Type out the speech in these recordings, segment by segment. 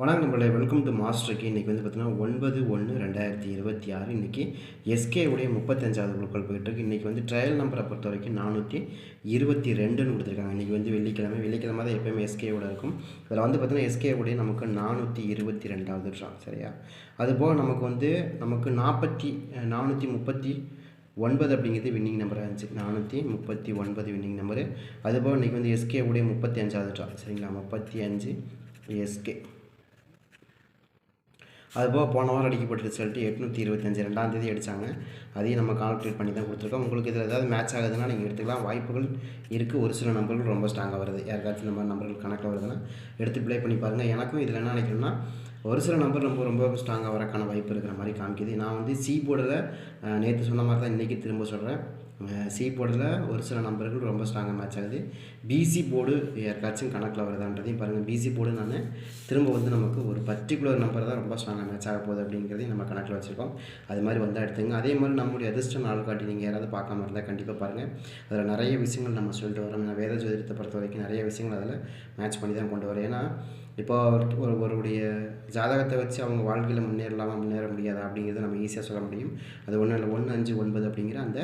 வணக்கம் நம்மளே welcome to மாஸ்டருக்கு இன்றைக்கி வந்து பார்த்தீங்கன்னா ஒன்பது ஒன்று ரெண்டாயிரத்தி இருபத்தி ஆறு. இன்றைக்கி எஸ்கே உடைய முப்பத்தஞ்சாவது குழுக்கள் போயிட்டுருக்கு இன்றைக்கி வந்து ட்ரையல் நம்பரை பொறுத்த வரைக்கும் நானூற்றி இருபத்தி ரெண்டுன்னு கொடுத்துருக்காங்க. இன்றைக்கி வந்து வெள்ளிக்கிழமை. வெள்ளிக்கிழமை தான் எப்போயுமே எஸ்கேவோட இருக்கும். அதில் வந்து பார்த்தீங்கன்னா எஸ்கே உடைய நமக்கு நானூற்றி இருபத்தி ரெண்டாவது ட்ரா சரியா? அதுபோக நமக்கு வந்து நமக்கு நாற்பத்தி நானூற்றி முப்பத்தி ஒன்பது அப்படிங்கிறது வின்னிங் நம்பராக இருந்துச்சு. நானூற்றி முப்பத்தி ஒன்பது வின்னிங் நம்பரு அதுபோக இன்றைக்கி வந்து எஸ்கே உடைய முப்பத்தி அஞ்சாவது ட்ரா சரிங்களா? முப்பத்தி அஞ்சு எஸ்கே அதுபோக போன வாரம் அடிக்கப்பட்ட ரிசல்ட்டு எட்நூற்றி இருபத்தஞ்சி ரெண்டாம் தேதி அடித்தாங்க அதையும் நம்ம கால்குலேட் பண்ணி தான் கொடுத்துருக்கோம். உங்களுக்கு இதில் ஏதாவது மேட்ச் ஆகுதுன்னா நீங்கள் எடுத்துக்கலாம். வாய்ப்புகள் இருக்குது ஒரு சில நம்பர்கள் ரொம்ப ஸ்ட்ராங்காக வருது. யாருக்காச்சும் இந்த மாதிரி நம்பர்கள் கணக்கில் வருதுன்னா எடுத்து ப்ளே பண்ணி பாருங்கள் எனக்கும் இதில் என்ன நினைக்கிறேன்னா ஒரு சில நம்பர் ரொம்ப ரொம்ப ஸ்ட்ராங்காக வரக்கான வாய்ப்பு இருக்கிற மாதிரி காமிக்குது. நான் வந்து சி போர்டில் நேற்று சொன்ன மாதிரி தான் இன்றைக்கி திரும்ப சொல்கிறேன் சி போர்டில் ஒரு சில நம்பர்கள் ரொம்ப ஸ்ட்ராங்காக மேட்ச் ஆகுது. பிசி போர்டு யாருக்காச்சும் கணக்கில் வருதான்றதையும் பாருங்கள் பிசி போர்டு நான் திரும்ப வந்து நமக்கு ஒரு பர்டிகுலர் நம்பர் தான் ரொம்ப ஸ்ட்ராங்காக மேட்ச் ஆக போகுது அப்படிங்கிறதையும் நம்ம கணக்கில் வச்சுருக்கோம். அது மாதிரி வந்தால் எடுத்துங்க அதே மாதிரி நம்மளுடைய அதிர்ஷ்ட நாள் காட்டி நீங்கள் யாராவது பார்க்காம இருந்தால் கண்டிப்பாக பாருங்கள் அதில் நிறைய விஷயங்கள் நம்ம சொல்லிட்டு வரோம். நான் வேத ஜோதிடத்தை பொறுத்த வரைக்கும் நிறைய விஷயங்கள் அதில் மேட்ச் பண்ணி தான் கொண்டு வரேன் ஏன்னா இப்போ ஒரு ஒருவருடைய ஜாதகத்தை வச்சு அவங்க வாழ்க்கையில் முன்னேறலாமா முன்னேற முடியாதா அப்படிங்கிறத நம்ம ஈஸியாக சொல்ல முடியும். அது ஒன்று இல்லை. ஒன்று அஞ்சு ஒன்பது அப்படிங்கிற அந்த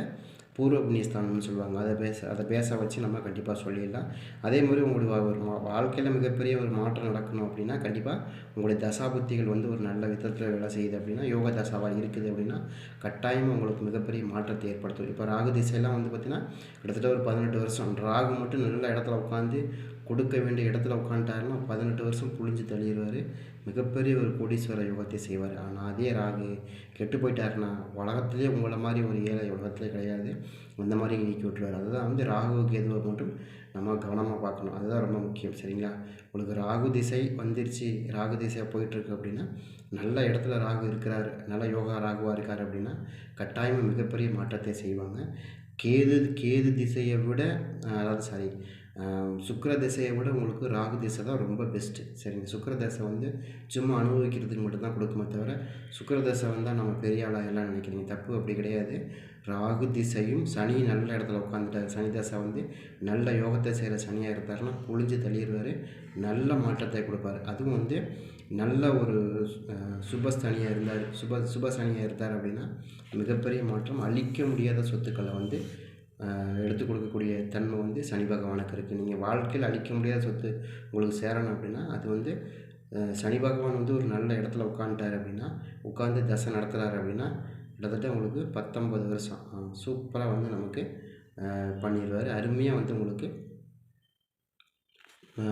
பூர்வ புண்ணியஸ்தானம்னு சொல்லுவாங்க. அதை பேச அதை பேச வச்சு நம்ம கண்டிப்பாக சொல்லிடலாம். அதே மாதிரி உங்களுடைய ஒரு மா வாழ்க்கையில் மிகப்பெரிய ஒரு மாற்றம் நடக்கணும் அப்படின்னா கண்டிப்பாக உங்களுடைய தசாபுத்திகள் வந்து ஒரு நல்ல விதத்தில் வேலை செய்யுது அப்படின்னா யோக தசாவாக இருக்குது அப்படின்னா கட்டாயமாக உங்களுக்கு மிகப்பெரிய மாற்றத்தை ஏற்படுத்தும். இப்போ ராகு திசையெல்லாம் வந்து பார்த்திங்கன்னா கிட்டத்தட்ட ஒரு பதினெட்டு வருஷம். ராகு மட்டும் நல்ல இடத்துல உட்காந்து கொடுக்க வேண்டிய இடத்துல உட்காந்துட்டாருன்னா பதினெட்டு வருஷம் புழிஞ்சு தள்ளிடுவார். மிகப்பெரிய ஒரு கோடீஸ்வர யோகத்தை செய்வார். ஆனால் அதே ராகு கெட்டு போயிட்டாருன்னா உலகத்துலேயே உங்களை மாதிரி ஒரு ஏழை உலகத்துலேயே கிடையாது. அந்த மாதிரி நீக்கி விட்டுருவார். அதுதான் வந்து ராகுவுக்கு எதுவாக மட்டும் நம்ம கவனமாக பார்க்கணும். அதுதான் ரொம்ப முக்கியம். சரிங்களா? உங்களுக்கு ராகு திசை வந்துருச்சு ராகு திசையாக போயிட்டுருக்கு அப்படின்னா நல்ல இடத்துல ராகு இருக்கிறார் நல்ல யோகா ராகுவாக இருக்கார் அப்படின்னா கட்டாயமாக மிகப்பெரிய மாற்றத்தை செய்வாங்க. கேது கேது திசையை விட அதாவது சாரி சுக்கர திசையை விட உங்களுக்கு ராகு திசை தான் ரொம்ப பெஸ்ட்டு சரிங்க சுக்கர தசை வந்து சும்மா அனுபவிக்கிறதுக்கு மட்டும்தான் கொடுக்குமே தவிர சுக்கர தசை வந்தால் நம்ம பெரிய ஆளாக எல்லாம் நினைக்கிறீங்க. தப்பு அப்படி கிடையாது. ராகு திசையும் சனி நல்ல இடத்துல உட்காந்துட்டார் சனி தசை வந்து நல்ல யோகத்தை செய்கிற சனியாக இருந்தாருன்னா புழிஞ்சு தள்ளிடுவார் நல்ல மாற்றத்தை கொடுப்பாரு. அதுவும் வந்து நல்ல ஒரு சுபஸ்தனியாக இருந்தார். சுப சுபசனியாக இருந்தார் அப்படின்னா மிகப்பெரிய மாற்றம் அழிக்க முடியாத சொத்துக்களை வந்து எடுத்து கொடுக்கக்கூடிய தன்மை வந்து சனி பகவானுக்கு இருக்குது நீங்கள் வாழ்க்கையில் அழிக்க முடியாத சொத்து உங்களுக்கு சேரணும் அப்படின்னா அது வந்து சனி பகவான் வந்து ஒரு நல்ல இடத்துல உட்காந்துட்டார் அப்படின்னா உட்காந்து தசை நடத்துகிறாரு அப்படின்னா கிட்டத்தட்ட உங்களுக்கு பத்தொம்பது வருஷம். சூப்பராக வந்து நமக்கு பண்ணிடுவார் அருமையாக வந்து உங்களுக்கு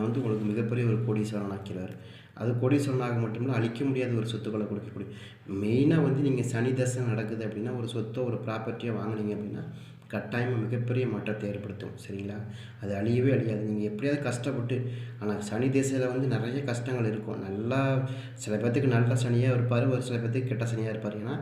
வந்து உங்களுக்கு மிகப்பெரிய ஒரு கோடீஸ்வரன் ஆக்கிறார் அது கோடீஸ்வரனாக மட்டுமில்ல அழிக்க முடியாத ஒரு சொத்துக்களை கொடுக்கக்கூடிய மெயினாக வந்து நீங்கள் சனி தசை நடக்குது அப்படின்னா ஒரு சொத்தோ ஒரு ப்ராப்பர்ட்டியோ வாங்கினீங்க அப்படின்னா கட்டாயமாக மிகப்பெரிய மாற்றத்தை ஏற்படுத்தும் சரிங்களா? அது அழியவே அழியாது. நீங்கள் எப்படியாவது கஷ்டப்பட்டு ஆனால் சனி திசையில் வந்து நிறைய கஷ்டங்கள் இருக்கும். நல்லா சில பேர்த்துக்கு நல்ல சனியாக இருப்பார் ஒரு சில பேர்த்துக்கு கெட்ட சனியாக இருப்பார். ஏன்னா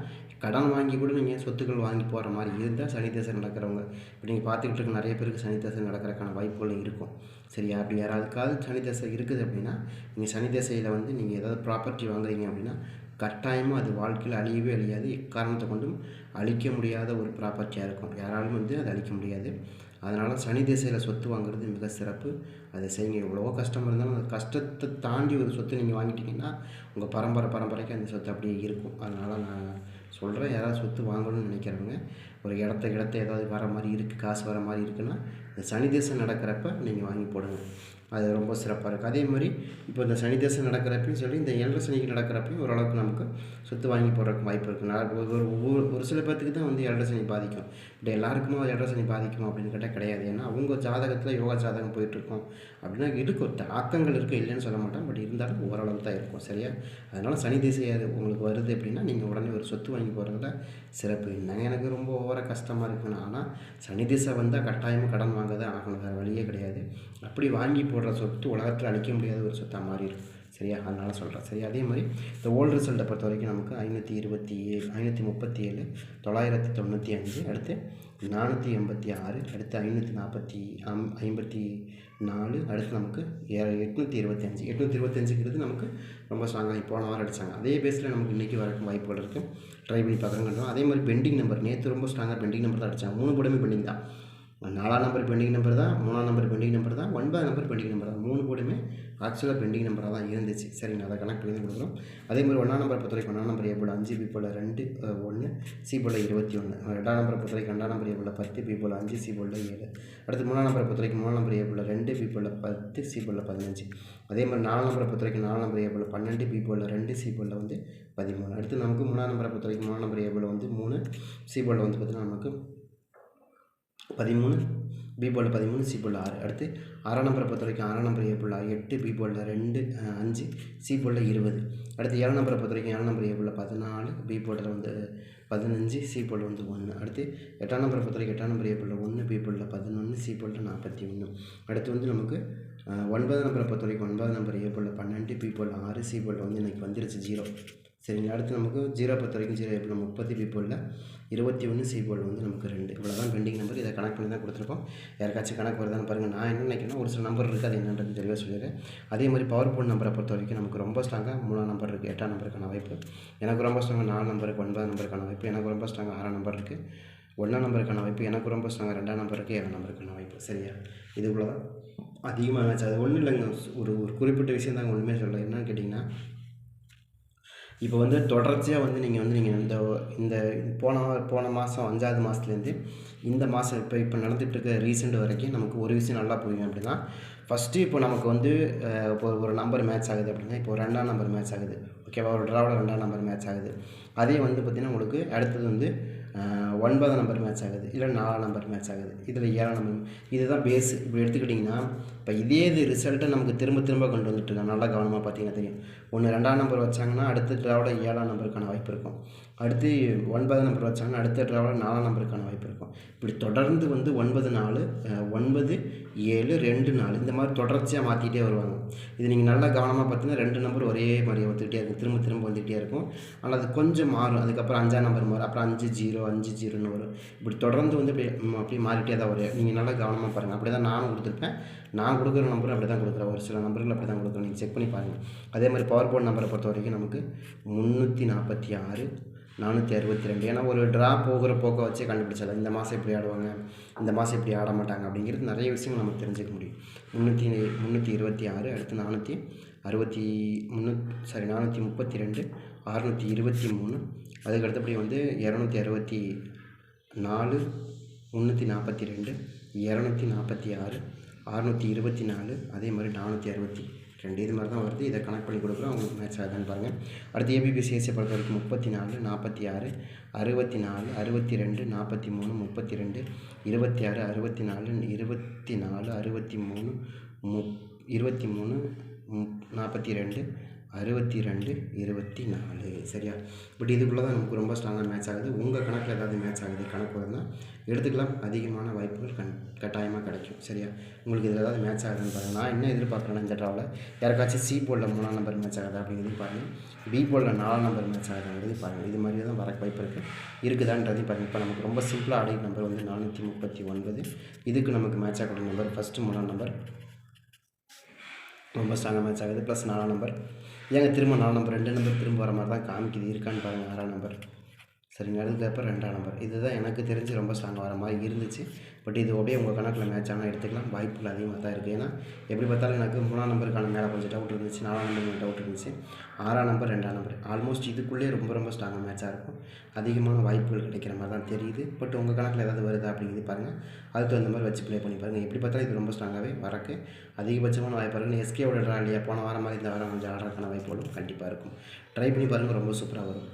கடன் வாங்கி கூட நீங்கள் சொத்துக்கள் வாங்கி போகிற மாதிரி இருந்தால் சனி தசை நடக்கிறவங்க. இப்போ நீங்கள் பார்த்துக்கிட்டு இருக்க நிறைய பேருக்கு சனி திசை நடக்கிறதுக்கான வாய்ப்புகள் இருக்கும். சரியா? அப்படி யாராவதுக்காவது சனி தசை இருக்குது அப்படின்னா நீங்கள் சனி திசையில் வந்து நீங்கள் ஏதாவது ப்ராப்பர்ட்டி வாங்குறீங்க அப்படின்னா கட்டாயமாக அது வாழ்க்கையில் அழியவே அழியாது. எக்காரணத்தை கொண்டும் அழிக்க முடியாத ஒரு ப்ராப்பர்ட்டியாக இருக்கும். யாராலும் வந்து அதை அழிக்க முடியாது. அதனால் சனி திசையில் சொத்து வாங்குறது மிக சிறப்பு. அதை செய்யுங்க. எவ்வளவோ கஷ்டம் இருந்தாலும் அந்த கஷ்டத்தை தாண்டி ஒரு சொத்து நீங்கள் வாங்கிட்டீங்கன்னா உங்கள் பரம்பரை பரம்பரைக்கு அந்த சொத்து அப்படியே இருக்கும். அதனால் நான் சொல்கிறேன் யாராவது சொத்து வாங்கணும்னு நினைக்கிறவங்க ஒரு இடத்த இடத்த ஏதாவது வர மாதிரி இருக்குது காசு வர மாதிரி இருக்குன்னா இந்த சனி திசை நடக்கிறப்ப நீங்கள் வாங்கி போடுங்க. அது ரொம்ப சிறப்பாக இருக்குது அதே மாதிரி இப்போ இந்த சனி தேசம் நடக்கிறப்பையும் சொல்லி இந்த ஏழரை சனிக்கு நடக்கிறப்பையும் ஓரளவுக்கு நமக்கு சொத்து வாங்கி போடுறதுக்கு வாய்ப்பு இருக்குது ஒரு ஒவ்வொரு ஒரு சில பேர்த்துக்கு தான் வந்து ஏழரை சனி பாதிக்கும். இப்படி எல்லாருக்குமே ஏழரை சனி பாதிக்கும் அப்படின்னு கேட்டால் கிடையாது. ஏன்னா அவங்க ஜாதகத்தில் யோகா ஜாதகம் போயிட்டுருக்கோம் அப்படின்னா இருக்கும் தாக்கங்கள் இருக்குது இல்லைன்னு சொல்ல மாட்டேன். பட் இருந்தாலும் ஓரளவு தான் இருக்கும் சரியா? அதனால் சனி திசையாக உங்களுக்கு வருது அப்படின்னா நீங்கள் உடனே ஒரு சொத்து வாங்கி போகிறதுல சிறப்பு. என்னங்க எனக்கு ரொம்ப ஓவராக கஷ்டமாக இருக்குன்னு ஆனால் சனி திசை வந்தால் கட்டாயமாக கடன் வாங்க தான் ஆகணும். வேறு வழியே கிடையாது. அப்படி வாங்கி போடுற சொத்து உலகத்தில் அழிக்க முடியாத ஒரு சொத்தாக மாறிடும் சரியா? அதனால் சொல்கிறேன் சரி அதே மாதிரி இந்த ஓல்டு ரிசல்ட்டை பொறுத்த வரைக்கும் நமக்கு ஐநூற்றி இருபத்தி ஏழு ஐநூற்றி முப்பத்தி ஏழு தொள்ளாயிரத்தி தொண்ணூற்றி அஞ்சு அடுத்து நானூற்றி எண்பத்தி ஆறு அடுத்து ஐநூற்றி நாற்பத்தி அம் ஐம்பத்தி நாலு அடுத்து நமக்கு ஏ எட்நூற்றி அஞ்சு. எட்நூற்றி இருபத்தஞ்சுங்கிறது நமக்கு ரொம்ப ஸ்ட்ராங்காக போன வாரம் அடித்தாங்க அதே பேஸில் நமக்கு இன்றைக்கி வரக்கும் வாய்ப்புகள் இருக்குது ட்ரை பண்ணி பார்க்குறோம். அதே மாதிரி பெண்டிங் நம்பர் நேற்று ரொம்ப ஸ்ட்ராங்காக பெண்டிங் நம்பர் தான் அடித்தாங்க மூணு படமே பெண்டிங் தான். நாலாம் நம்பர் பெண்டிங் நம்பர் தான் மூணாம் நம்பர் பெண்டிங் நம்பர் தான் ஒன்பதாம் நம்பர் பெண்டிங் நம்பர் தான். மூணு போடுமே ஆக்சுவலாக பெண்டிங் நம்பராக தான் இருந்துச்சு. சரிங்க அதை கனெக்ட் பண்ணி தான் கொடுக்குறோம் அதே மாதிரி ஒன்றாம் நம்பர் பொறுத்தவரைக்கும் ஒன்றாம் நம்பர் ஏ போல் அஞ்சு பி போல் ரெண்டு ஒன்று சி போல் இருபத்தி ஒன்று ரெண்டாம் நம்பரை பொறுத்தவரைக்கும் ரெண்டாம் நம்பர் ஏ போல் பத்து பி போல் அஞ்சு சி போல் ஏழு. அடுத்து மூணாம் நம்பரை பொறுத்தவரைக்கும் மூணாம் நம்பர் ஏ போல் ரெண்டு பி போல் பத்து சி போல் பதினஞ்சு. அதே மாதிரி நாலாம் நம்பரை பொறுத்தவரைக்கும் நாலாம் நம்பர் ஏ போல் பன்னெண்டு பி போல் ரெண்டு சி போல் வந்து பதிமூணு. அடுத்து நமக்கு மூணாம் நம்பரை பொறுத்தவரைக்கும் மூணாம் நம்பர் ஏ போல் வந்து மூணு சி போல் வந்து பார்த்திங்கன்னா நமக்கு பதிமூணு பி போர்டில் பதிமூணு சி போர்டில் ஆறு. அடுத்து ஆறாம் நம்பரை பொறுத்த வரைக்கும் ஆறாம் நம்பர் ஏ போர்டில் எட்டு பி போர்டில் ரெண்டு அஞ்சு சி போர்டில் இருபது. அடுத்து ஏழாம் நம்பரை பொறுத்த வரைக்கும் ஏழாம் நம்பர் ஏ போர்டில் பதினாலு பி போர்டில் வந்து பதினஞ்சு சி போர்டில் வந்து ஒன்று. அடுத்து எட்டாம் நம்பரை பொறுத்த வரைக்கும் எட்டாம் நம்பர் ஏ போர்டில் ஒன்று பி போர்டில் பதினொன்று சி போல் நாற்பத்தி ஒன்று. அடுத்து வந்து நமக்கு ஒன்பது நம்பரை பொறுத்த வரைக்கும் ஒன்பதாம் நம்பர் ஏ போர்டில் பன்னெண்டு பி போர்டில் ஆறு சி போர்டில் வந்து இன்றைக்கி வந்துருச்சு ஜீரோ சரிங்களா அடுத்து நமக்கு ஜீரோ பத்து வரைக்கும் ஜீரோ ஏ முப்பது பி இருபத்தி ஒன்று சி வந்து நமக்கு ரெண்டு. இவ்வளோ தான் பெண்டிங் நம்பர் இதை கனெக்ட் பண்ணி தான் கொடுத்துருப்போம். யாருக்காச்சும் கணக்கு வருதான்னு பாருங்கள் நான் என்ன நினைக்கிறேன்னா ஒரு சில நம்பர் இருக்குது அது என்னன்றது தெளிவாக சொல்லிடுறேன் அதே மாதிரி பவர் போர்ட் நம்பரை பொறுத்த வரைக்கும் நமக்கு ரொம்ப ஸ்ட்ராங்காக மூணாம் நம்பர் இருக்குது எட்டாம் நம்பருக்கான வாய்ப்பு. எனக்கு ரொம்ப ஸ்ட்ராங்காக நாலு நம்பருக்கு ஒன்பதாம் நம்பருக்கான வாய்ப்பு. எனக்கு ரொம்ப ஸ்ட்ராங்காக ஆறாம் நம்பர் இருக்குது ஒன்றாம் நம்பருக்கான வாய்ப்பு. எனக்கு ரொம்ப ஸ்ட்ராங்காக ரெண்டாம் நம்பருக்கு ஏழாம் நம்பருக்கான வாய்ப்பு. சரியா? இதுக்குள்ள தான் அதிகமாக ஆச்சு அது ஒன்றும் இல்லைங்க. ஒரு ஒரு குறிப்பிட்ட விஷயம் தாங்க ஒன்றுமே சொல்லலை. என்னன்னு கேட்டிங்கன்னா இப்போ வந்து தொடர்ச்சியாக வந்து நீங்கள் வந்து நீங்கள் இந்த இந்த போன போன மாதம் அஞ்சாவது மாதத்துலேருந்து இந்த மாதம் இப்போ இப்போ நடந்துகிட்டு இருக்க ரீசெண்ட் வரைக்கும் நமக்கு ஒரு விஷயம் நல்லா புரியும் அப்படின்னா ஃபஸ்ட்டு இப்போ நமக்கு வந்து இப்போ ஒரு நம்பர் மேட்ச் ஆகுது அப்படின்னா இப்போ ரெண்டாம் நம்பர் மேட்ச் ஆகுது. ஓகேவா ஒரு ட்ராவில் ரெண்டாம் நம்பர் மேட்ச் ஆகுது. அதே வந்து பார்த்திங்கன்னா உங்களுக்கு அடுத்தது வந்து ஒன்பதாம் நம்பர் மேட்ச் ஆகுது. இல்லை நாலாம் நம்பர் மேட்ச் ஆகுது. இதில் ஏழாம் நம்பர் இதுதான் பேஸ் இப்போ எடுத்துக்கிட்டிங்கன்னா இப்போ இதே இது ரிசல்ட்டை நமக்கு திரும்ப திரும்ப கொண்டு வந்துட்டு இருக்காங்க. நல்லா கவனமாக பார்த்தீங்கன்னா தெரியும். ஒன்று ரெண்டாம் நம்பர் வச்சாங்கன்னா அடுத்த ட்ராவில் ஏழாம் நம்பருக்கான வாய்ப்பு இருக்கும். அடுத்து ஒன்பதாம் நம்பர் வச்சாங்கன்னா அடுத்த ட்ராவில் நாலாம் நம்பருக்கான வாய்ப்பு இருக்கும். இப்படி தொடர்ந்து வந்து ஒன்பது நாலு ஒன்பது ஏழு ரெண்டு நாலு இந்த மாதிரி தொடர்ச்சியாக மாற்றிக்கிட்டே வருவாங்க. இது நீங்கள் நல்லா கவனமாக பார்த்தீங்கன்னா ரெண்டு நம்பர் ஒரே மாதிரி வந்துக்கிட்டே இருக்கும். திரும்ப திரும்ப வந்துக்கிட்டே இருக்கும். ஆனால் அது கொஞ்சம் மாறும். அதுக்கப்புறம் அஞ்சாம் நம்பர் மாறும். அப்புறம் அஞ்சு ஜீரோ அஞ்சு ஜீரோன்னு வரும் இப்படி தொடர்ந்து வந்து இப்படி அப்படியே மாறிட்டே தான் வரும். நீங்கள் நல்லா கவனமாக பாருங்கள் அப்படி தான் நானும் கொடுத்துருப்பேன். நான் கொடுக்குற நம்பரும் அப்படி தான் கொடுக்குறேன். ஒரு சில நம்பர்கள் அப்படி தான் கொடுக்குறேன். நீங்கள் செக் பண்ணி பாருங்கள் அதே மாதிரி பவர் போர்ட் நம்பரை பொறுத்த வரைக்கும் நமக்கு முந்நூற்றி நாற்பத்தி ஆறு நானூற்றி அறுபத்தி ரெண்டு. ஏன்னா ஒரு ட்ரா போகிற போக்கை வச்சே கண்டுபிடிச்சல இந்த மாதம் இப்படி ஆடுவாங்க இந்த மாதம் இப்படி ஆட மாட்டாங்க அப்படிங்கிறது நிறைய விஷயங்கள் நம்ம தெரிஞ்சுக்க முடியும். முந்நூற்றி முந்நூற்றி இருபத்தி ஆறு அடுத்து நானூற்றி அறுபத்தி முந்நூ சாரி நானூற்றி முப்பத்தி ரெண்டு அறுநூற்றி இருபத்தி மூணு அதுக்கு அடுத்தபடி வந்து இரநூத்தி அறுபத்தி நாலு முந்நூற்றி நாற்பத்தி ரெண்டு இரநூத்தி நாற்பத்தி ஆறு அறுநூற்றி இருபத்தி நாலு அதே மாதிரி நானூற்றி அறுபத்தி ரெண்டு. இது மாதிரி தான் வருது. இதை கனெக்ட் பண்ணி கொடுக்குறோம். அவங்களுக்கு மேட்ச் ஆகுதுன்னு பாருங்கள் அடுத்து ஏபிபிசிஎஸ்சி பொறுத்த வரைக்கும் முப்பத்தி நாலு நாற்பத்தி ஆறு அறுபத்தி நாலு அறுபத்தி ரெண்டு நாற்பத்தி மூணு முப்பத்தி ரெண்டு இருபத்தி ஆறு அறுபத்தி நாலு இருபத்தி நாலு அறுபத்தி மூணு முப் இருபத்தி மூணு முப் நாற்பத்தி ரெண்டு அறுபத்தி ரெண்டு இருபத்தி நாலு சரியா? பட் இதுக்குள்ளே தான் நமக்கு ரொம்ப ஸ்ட்ராங்காக மேட்ச் ஆகுது. உங்கள் கணக்கில் ஏதாவது மேட்ச் ஆகுது கணக்கு வருதுன்னா எடுத்துக்கலாம். அதிகமான வாய்ப்புகள் கண் கட்டாயமாக கிடைக்கும். சரியா? உங்களுக்கு இதில் ஏதாவது மேட்ச் ஆகுதுன்னு பாருங்கள் நான் என்ன எதிர்பார்க்குறேன்னா இந்த ட்ராவில் யாருக்காச்சும் சி போலில் மூணாம் நம்பர் மேட்ச் ஆகுதா அப்படிங்கிறது பாருங்கள் பி போலில் நாலாம் நம்பர் மேட்ச் ஆகுதுங்கிறது பாருங்கள் இது மாதிரி தான் வர வாய்ப்பு இருக்குது இருக்குதான்றதையும் பாருங்கள் இப்போ நமக்கு ரொம்ப சிம்பிளாக அடைய நம்பர் வந்து நானூற்றி முப்பத்தி ஒன்பது. இதுக்கு நமக்கு மேட்ச் ஆகக்கூடிய நம்பர் ஃபஸ்ட்டு மூணாம் நம்பர் ரொம்ப ஸ்ட்ராங்காக மேட்ச் ஆகுது. ப்ளஸ் நாலாம் நம்பர் ஏங்க திரும்ப நாலாம் நம்பர் ரெண்டு நம்பர் திரும்ப வர மாதிரி தான் காமிக்குது. இருக்கான்னு பாருங்கள் ஆறாம் நம்பர் சரிங்க அதுக்கப்புறம் ரெண்டாம் நம்பர் இதுதான் எனக்கு தெரிஞ்சு ரொம்ப ஸ்ட்ராங்காக வர மாதிரி இருந்துச்சு. பட் இது அப்படியே உங்கள் கணக்கில் மேட்ச் ஆனால் எடுத்துக்கலாம். வாய்ப்புகள் அதிகமாக தான் இருக்குது ஏன்னா எப்படி பார்த்தாலும் எனக்கு மூணாம் நம்பருக்கான மேலே கொஞ்சம் டவுட் இருந்துச்சு நாலாம் நம்பருக்கு டவுட் இருந்துச்சு. ஆறாம் நம்பர் ரெண்டாம் நம்பர் ஆல்மோஸ்ட் இதுக்குள்ளேயே ரொம்ப ரொம்ப ஸ்ட்ராங்காக மேட்சாக இருக்கும். அதிகமான வாய்ப்புகள் கிடைக்கிற மாதிரி தான் தெரியுது. பட் உங்கள் கணக்கில் ஏதாவது வருதா அப்படிங்கிறது பாருங்கள் அதுக்கு தகுந்த மாதிரி வச்சு ப்ளே பண்ணி பாருங்கள் எப்படி பார்த்தாலும் இது ரொம்ப ஸ்ட்ராங்காகவே வரக்கு. அதிகபட்சமான வாய்ப்பு இருக்குன்னு எஸ்கே ட்ரா இல்லையா? போன வாரம் மாதிரி இந்த வாரம் கொஞ்சம் ஆடுறதுக்கான வாய்ப்புகளும் கண்டிப்பாக இருக்கும். ட்ரை பண்ணி பாருங்கள் ரொம்ப சூப்பராக வரும்.